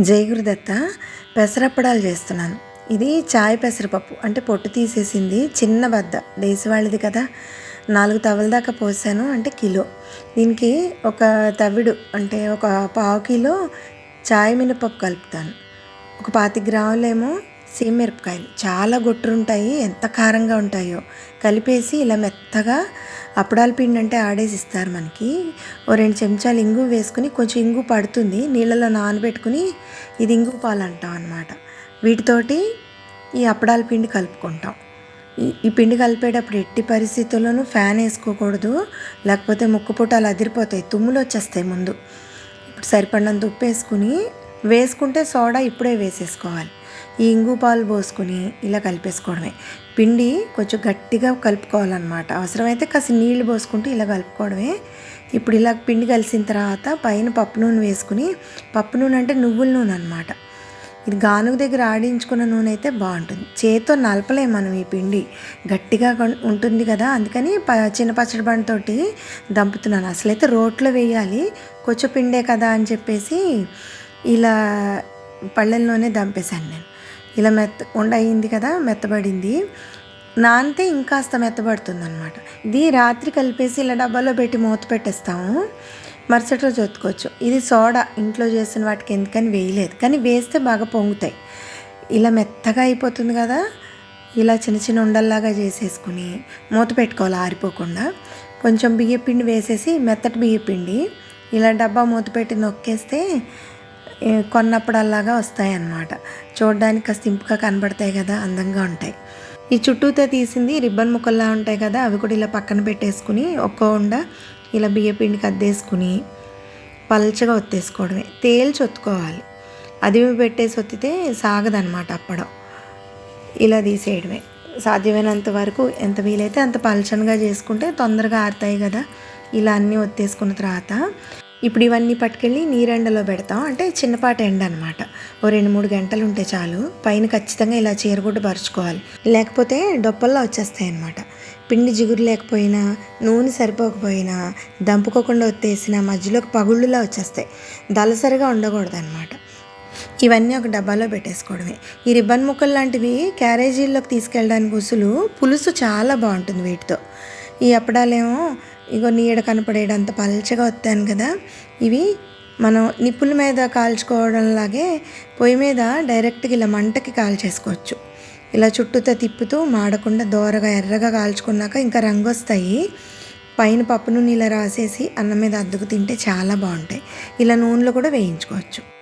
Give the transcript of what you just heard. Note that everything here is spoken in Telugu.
జై గురుదత్త పెసరప్పడాలు చేస్తున్నాను. ఇది చాయ్ పెసరపప్పు అంటే పొట్టు తీసేసింది చిన్న బద్ద దేశవాళిది కదా. నాలుగు తవల దాకా పోసాను అంటే కిలో. దీనికి ఒక తవిడు అంటే ఒక పావు కిలో చాయ్ మినపప్పు కలుపుతాను. ఒక పాతి గ్రాములేమో మిరపకాయలు. చాలా గొట్టురుంటాయి ఎంత కారంగా ఉంటాయో. కలిపేసి ఇలా మెత్తగా అప్పడాల పిండి అంటే ఆడేసి ఇస్తారు మనకి. ఓ రెండు చెంచాలు ఇంగు వేసుకుని కొంచెం ఇంగు పడుతుంది. నీళ్ళలో నానబెట్టుకుని ఇది ఇంగు పాలు అంటాం అనమాట వీటితోటి ఈ అప్పడాల పిండి కలుపుకుంటాం. ఈ పిండి కలిపేటప్పుడు ఎట్టి పరిస్థితుల్లోనూ ఫ్యాన్ వేసుకోకూడదు. లేకపోతే ముక్కు పుటాలు అదిరిపోతాయి. తుమ్ములు వచ్చేస్తాయి ముందు. ఇప్పుడు సరిపడినంత ఉప్పు వేసుకుని వేసుకుంటే సోడా ఇప్పుడే వేసేసుకోవాలి. ఈ ఇంగు పాలు పోసుకుని ఇలా కలిపేసుకోవడమే. పిండి కొంచెం గట్టిగా కలుపుకోవాలన్నమాట. అవసరమైతే కాసి నీళ్ళు పోసుకుంటూ ఇలా కలుపుకోవడమే. ఇప్పుడు ఇలా పిండి కలిసిన తర్వాత పైన పప్పు నూనె వేసుకుని పప్పు నూనె అంటే నువ్వుల నూనె అనమాట ఇది గానుగ దగ్గర ఆడించుకున్న నూనె అయితే బాగుంటుంది. చేతితో నలపలేము మనం ఈ పిండి. గట్టిగా ఉంటుంది కదా అందుకని ప చిన్న పచ్చడి బండితోటి దంపుతున్నాను. అసలైతే రోట్లో వేయాలి. కొంచెం పిండే కదా అని చెప్పేసి ఇలా పళ్ళల్లోనే దంపేశాను నేను. ఇలా మెత్త ఉండ అయింది కదా మెత్తబడింది. నానితే ఇంకాస్త మెత్తబడుతుంది అనమాట ఇది రాత్రి కలిపేసి ఇలా డబ్బాలో పెట్టి మూత పెట్టేస్తాము. మరుసటి రోజు ఒత్తుకోవచ్చు. ఇది సోడా ఇంట్లో చేసిన వాటికి ఎందుకని వేయలేదు. కానీ వేస్తే బాగా పొంగుతాయి. ఇలా మెత్తగా అయిపోతుంది కదా ఇలా చిన్న చిన్న ఉండల్లాగా చేసేసుకుని మూత పెట్టుకోవాలి ఆరిపోకుండా. కొంచెం బియ్యపిండి వేసేసి మెత్తటి బియ్యపిండి ఇలా డబ్బా మూత పెట్టి నొక్కేస్తే కొన్నప్పుడల్లాగా వస్తాయి అన్నమాట చూడడానికి కాస్త ఇంపుగా కనబడతాయి కదా అందంగా ఉంటాయి. ఈ చుట్టూతో తీసింది రిబ్బన్ ముక్కల్లా ఉంటాయి కదా అవి కూడా ఇలా పక్కన పెట్టేసుకుని ఒక్కో ఉండ ఇలా బియ్యపిండికి అద్దేసుకుని పల్చగా ఒత్తేసుకోవడమే. తేల్చి ఒత్తుకోవాలి అది పెట్టేసి ఒత్తితే సాగదనమాట అప్పడం. ఇలా తీసేయడమే. సాధ్యమైనంత వరకు ఎంత వీలైతే అంత పలచనగా చేసుకుంటే తొందరగా ఆరుతాయి కదా ఇలా అన్నీ ఒత్తేసుకున్న తర్వాత ఇప్పుడు ఇవన్నీ పట్టుకెళ్ళి నీరెండలో పెడతాం. అంటే చిన్నపాటి ఎండ అనమాట ఓ రెండు మూడు గంటలు ఉంటే చాలు. పైన ఖచ్చితంగా ఇలా చీరగుడ్డ పరుచుకోవాలి. లేకపోతే డొప్పల్లో వచ్చేస్తాయి అనమాట పిండి జిగురు లేకపోయినా నూనె సరిపోకపోయినా దంపుకోకుండా వచ్చేసిన మధ్యలోకి పగుళ్ళులా వచ్చేస్తాయి. దలసరిగా ఉండకూడదు అనమాట ఇవన్నీ ఒక డబ్బాలో పెట్టేసుకోవడమే. ఈ రిబ్బన్ ముక్కలు లాంటివి క్యారేజీల్లోకి తీసుకెళ్ళడానికి ఉసులు పులుసు చాలా బాగుంటుంది వీటితో. ఈ అప్పడాలేమో ఇగో నీడ కనపడేటంత పల్చగా వస్తాను కదా. ఇవి మనం నిప్పుల మీద కాల్చుకోవడంలాగే పొయ్యి మీద డైరెక్ట్గా ఇలా మంటకి కాల్చేసుకోవచ్చు. ఇలా చుట్టూతో తిప్పుతూ మాడకుండా దోరగా ఎర్రగా కాల్చుకున్నాక ఇంకా రంగు వస్తాయి పైన పప్పు నూనె ఇలా రాసేసి అన్నం మీద అద్దుకు తింటే చాలా బాగుంటాయి. ఇలా నూనెలో కూడా వేయించుకోవచ్చు.